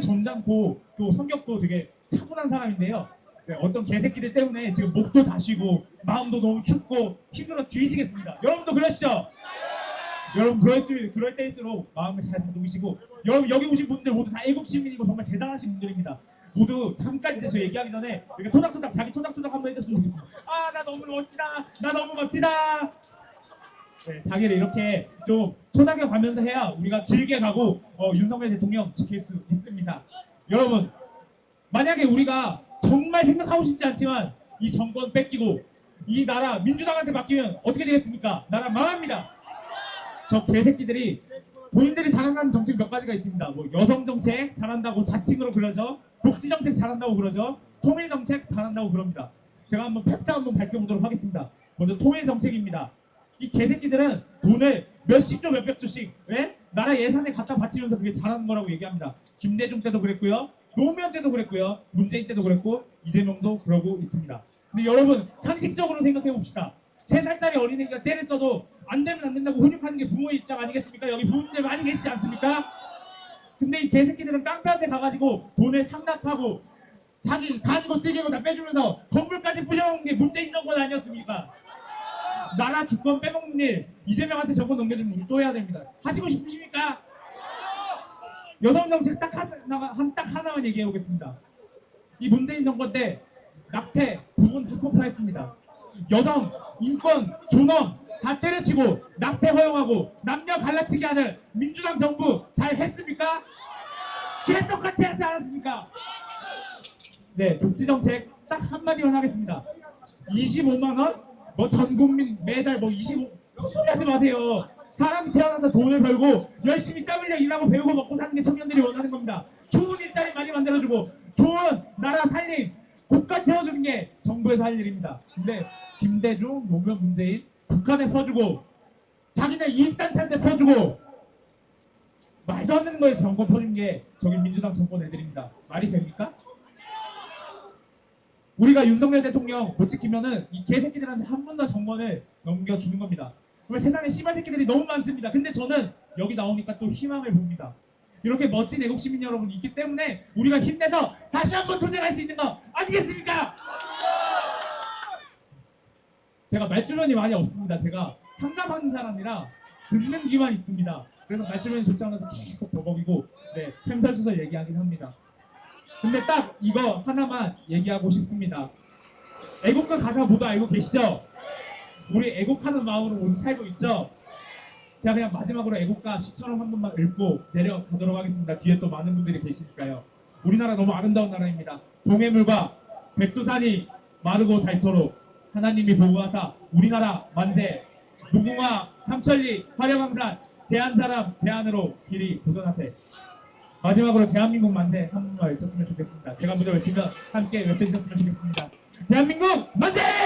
점잖고 또 성격도 되게 차분한 사람인데요. 네, 어떤 개새끼들 때문에 지금 목도 다시고 마음도 너무 춥고 힘들어 뒤지겠습니다. 여러분도 그러시죠? 여러분 그럴 수 그럴 때일수록 마음을 잘 다독이시고 여러분 여기 오신 분들 모두 다 애국 시민이고 정말 대단하신 분들입니다. 모두 잠깐 이제 저 얘기하기 전에 이렇게 토닥토닥 자기 토닥토닥 한번 해줬으면 좋겠습니다. 아 나 너무 멋지다. 나 너무 멋지다. 네, 자기를 이렇게 좀 토닥여 가면서 해야 우리가 길게 가고 어, 윤석열 대통령 지킬 수 있습니다. 여러분 만약에 우리가 정말 생각하고 싶지 않지만 이 정권 뺏기고 이 나라 민주당한테 맡기면 어떻게 되겠습니까? 나라 망합니다. 저 개새끼들이 본인들이 잘한다는 정책 몇 가지가 있습니다. 뭐 여성 정책 잘한다고 자칭으로 그러죠. 복지 정책 잘한다고 그러죠. 통일 정책 잘한다고 그럽니다. 제가 한번 팩트 한번 밝혀보도록 하겠습니다. 먼저 통일 정책입니다. 이 개새끼들은 돈을 몇십 조 몇백 조씩 왜? 나라 예산에 갖다 바치면서 그게 잘하는 거라고 얘기합니다. 김대중 때도 그랬고요. 노무현 때도 그랬고요. 문재인 때도 그랬고 이재명도 그러고 있습니다. 근데 여러분 상식적으로 생각해 봅시다. 세 살짜리 어린애가 때를 써도 안 되면 안 된다고 훈육하는 게 부모의 입장 아니겠습니까? 여기 부모님들 많이 계시지 않습니까? 근데 이 개새끼들은 깡패한테 가가지고 돈을 상납하고 자기 거 쓰기고 다 빼주면서 건물까지 부셔놓은 게 문재인 정권 아니었습니까? 나라 주권 빼먹는 일 이재명한테 정권 넘겨주면 또 해야 됩니다. 하시고 싶으십니까? 여성 정책 딱 하나 한딱 하나만 얘기해 보겠습니다. 이 문재인 정권 때 낙태 부분 합법화했습니다. 여성 인권 존엄 다 때려치고 낙태 허용하고 남녀 갈라치기 하는 민주당 정부 잘 했습니까? 개떡같이 하지 않았습니까? 네, 복지 정책 딱 한마디만 하겠습니다. 25만 원? 뭐 전 국민 매달 뭐 25, 소리 하지 마세요. 사람이 태어나서 돈을 벌고 열심히 땀 흘려 일하고 배우고 먹고 사는 게 청년들이 원하는 겁니다. 좋은 일자리 많이 만들어주고 좋은 나라 살림 국가 채워주는 게 정부에서 할 일입니다. 근데 김대중, 노무현, 문재인 북한에 퍼주고 자기네 이익단체한테 퍼주고 말도 안 되는 거에서 정권 퍼준 게 저기 민주당 정권 애들입니다. 말이 됩니까? 우리가 윤석열 대통령 못 지키면은 이 개새끼들한테 한 번 더 정권을 넘겨주는 겁니다. 정말 세상에 씨발 새끼들이 너무 많습니다. 근데 저는 여기 나오니까 또 희망을 봅니다. 이렇게 멋진 애국 시민 여러분이 있기 때문에 우리가 힘내서 다시 한번 도전할 수 있는 거 아니겠습니까? 제가 말주변이 많이 없습니다. 제가 상담하는 사람이라 듣는 귀만 있습니다. 그래서 말주변이 좋지 않아서 계속 버벅이고 네, 햄살수설 얘기하긴 합니다. 근데 딱 이거 하나만 얘기하고 싶습니다. 애국가 가사 모두 알고 계시죠? 우리 애국하는 마음으로 우리 살고 있죠? 제가 그냥 마지막으로 애국가 시처럼 한 번만 읽고 내려가도록 하겠습니다. 뒤에 또 많은 분들이 계시니까요. 우리나라 너무 아름다운 나라입니다. 동해물과 백두산이 마르고 닳도록 하나님이 보호하사 우리나라 만세 무궁화 삼천리 화려강산 대한사람 대한으로 길이 도전하세 마지막으로 대한민국 만세 한 번만 외쳤으면 좋겠습니다. 제가 먼저 외치면 함께 외쳐주셨으면 좋겠습니다. 대한민국 만세!